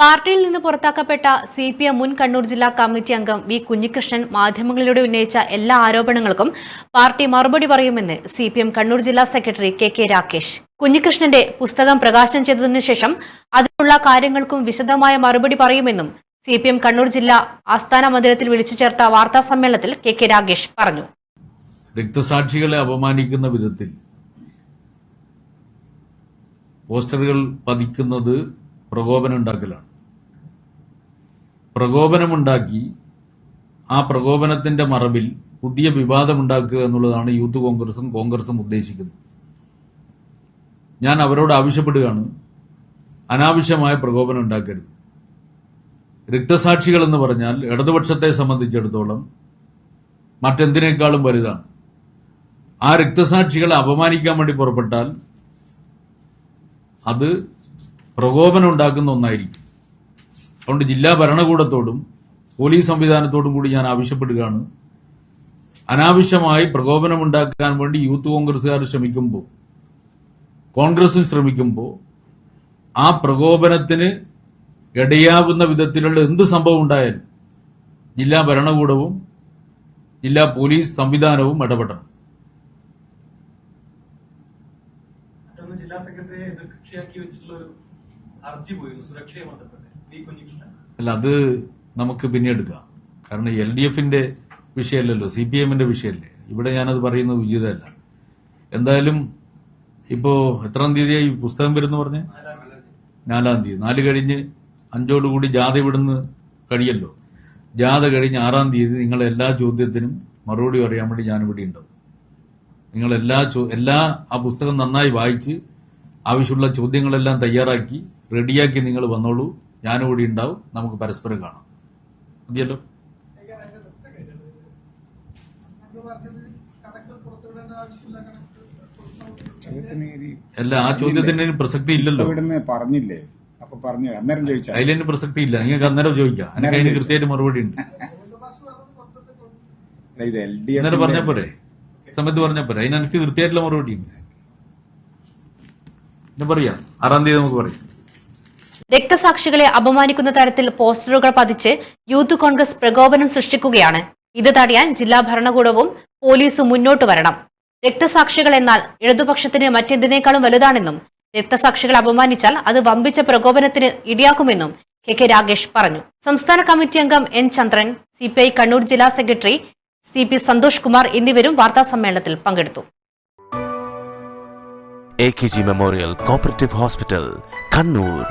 പാർട്ടിയിൽ നിന്ന് പുറത്താക്കപ്പെട്ട C P M മുൻ കണ്ണൂർ ജില്ലാ കമ്മിറ്റി അംഗം വി കുഞ്ഞികൃഷ്ണൻ മാധ്യമങ്ങളിലൂടെ ഉന്നയിച്ച എല്ലാ ആരോപണങ്ങൾക്കും പാർട്ടി മറുപടി പറയുമെന്ന് സി പി എം കണ്ണൂർ ജില്ലാ സെക്രട്ടറി കെ കെ രാകേഷ്. കുഞ്ഞികൃഷ്ണന്റെ പുസ്തകം പ്രകാശനം ചെയ്തതിനു ശേഷം അതിനുള്ള കാര്യങ്ങൾക്കും വിശദമായ മറുപടി പറയുമെന്നും സി പി എം കണ്ണൂർ ജില്ലാ ആസ്ഥാന മന്ദിരത്തിൽ വിളിച്ചു ചേർത്ത വാർത്താ സമ്മേളനത്തിൽ കെ കെ രാകേഷ് പറഞ്ഞു. രക്തസാക്ഷികളെ അപമാനിക്കുന്ന വിധത്തിൽ പോസ്റ്ററുകൾ പതിക്കുന്നത് പ്രകോപനമുണ്ടാക്കലാണ് പ്രകോപനമുണ്ടാക്കി ആ പ്രകോപനത്തിന്റെ മറവിൽ പുതിയ വിവാദമുണ്ടാക്കുക എന്നുള്ളതാണ് യൂത്ത് കോൺഗ്രസും കോൺഗ്രസും ഉദ്ദേശിക്കുന്നത്. ഞാൻ അവരോട് ആവശ്യപ്പെടുകയാണ്. അനാവശ്യമായ പ്രകോപനം ഉണ്ടാക്കരുത്. രക്തസാക്ഷികൾ എന്ന് പറഞ്ഞാൽ ഇടതുപക്ഷത്തെ സംബന്ധിച്ചിടത്തോളം മറ്റെന്തിനേക്കാളും വലുതാണ്. ആ രക്തസാക്ഷികളെ അപമാനിക്കാൻ വേണ്ടി പുറപ്പെട്ടാൽ അത് പ്രകോപനം ഉണ്ടാക്കുന്ന ഒന്നായിരിക്കും. അതുകൊണ്ട് ജില്ലാ ഭരണകൂടത്തോടും പോലീസ് സംവിധാനത്തോടും കൂടി ഞാൻ ആവശ്യപ്പെടുകയാണ്. അനാവശ്യമായി പ്രകോപനമുണ്ടാക്കാൻ വേണ്ടി യൂത്ത് കോൺഗ്രസ്സുകാർ ശ്രമിക്കുമ്പോൾ കോൺഗ്രസും ശ്രമിക്കുമ്പോൾ ആ പ്രകോപനത്തിന് ഇടയാവുന്ന വിധത്തിലുള്ള എന്ത് സംഭവം ഉണ്ടായാലും ജില്ലാ ഭരണകൂടവും ജില്ലാ പോലീസ് സംവിധാനവും ഇടപെടണം. ജില്ലാ സെക്രട്ടറിയെ എതിർകക്ഷിയാക്കി വെച്ചിട്ടുള്ള ഒരു ഹർജി പോയിരുന്നു സുരക്ഷയെ ബന്ധപ്പെട്ട്. അല്ല അത് നമുക്ക് പിന്നെ എടുക്കാം കാരണം എൽ ഡി എഫിന്റെ വിഷയമല്ലല്ലോ സി പി എമ്മിന്റെ വിഷയമല്ലേ? ഇവിടെ ഞാനത് പറയുന്നത് ഉചിതമല്ല. എന്തായാലും ഇപ്പോ എത്രാം തീയതിയായി പുസ്തകം വരുന്നു പറഞ്ഞ്? നാലാം തീയതി. നാല് കഴിഞ്ഞ് അഞ്ചോടുകൂടി ജാഥ ഇവിടുന്ന് കഴിയല്ലോ. ജാഥ കഴിഞ്ഞ് ആറാം തീയതി നിങ്ങളെ എല്ലാ ചോദ്യത്തിനും മറുപടി പറയാൻ വേണ്ടി ഇവിടെ ഉണ്ടാവും. നിങ്ങൾ എല്ലാ എല്ലാ ആ പുസ്തകം നന്നായി വായിച്ച് ആവശ്യമുള്ള ചോദ്യങ്ങളെല്ലാം തയ്യാറാക്കി റെഡിയാക്കി നിങ്ങൾ വന്നോളൂ. ഞാനിവിടെ ഉണ്ടാവും. നമുക്ക് പരസ്പരം കാണാം. മതിയല്ലോ? അല്ല ആ ചോദ്യത്തിന് പ്രസക്തി ഇല്ലല്ലോ. ഇവിടുന്ന് പറഞ്ഞില്ലേ? അപ്പൊ പറഞ്ഞു അന്നേരം ചോദിച്ചാൽ അതിലതിന് പ്രസക്തി ഇല്ല. നിങ്ങൾക്ക് അന്നേരം ചോദിക്കാം. എനിക്ക് അതിന് കൃത്യമായിട്ട് മറുപടി ഉണ്ട്. ഇത് എൽ ഡി അന്നേരം പറഞ്ഞ പോരെ? സമയത്ത് പറഞ്ഞ പോരെ? അതിന് എനിക്ക് കൃത്യമായിട്ടുള്ള മറുപടി ഉണ്ട്. പറയാം. ആറാം തീയതി നമുക്ക് പറയാം. രക്തസാക്ഷികളെ അപമാനിക്കുന്ന തരത്തിൽ പോസ്റ്ററുകൾ പതിച്ച് യൂത്ത് കോൺഗ്രസ് പ്രകോപനം സൃഷ്ടിക്കുകയാണ്. ഇത് തടയാൻ ജില്ലാ ഭരണകൂടവും പോലീസും മുന്നോട്ട് വരണം. രക്തസാക്ഷികൾ എന്നാൽ ഇടതുപക്ഷത്തിന് മറ്റെന്തിനേക്കാളും വലുതാണെന്നും രക്തസാക്ഷികളെ അപമാനിച്ചാൽ അത് വമ്പിച്ച പ്രകോപനത്തിന് ഇടിയാക്കുമെന്നും കെ കെ രാഗേഷ് പറഞ്ഞു. സംസ്ഥാന കമ്മിറ്റി അംഗം N Chandran C P I Kannur ജില്ലാ secretary C P Santhosh Kumar എന്നിവരും വാർത്താസമ്മേളനത്തിൽ പങ്കെടുത്തു. A K G memorial cooperative hospital Kannur.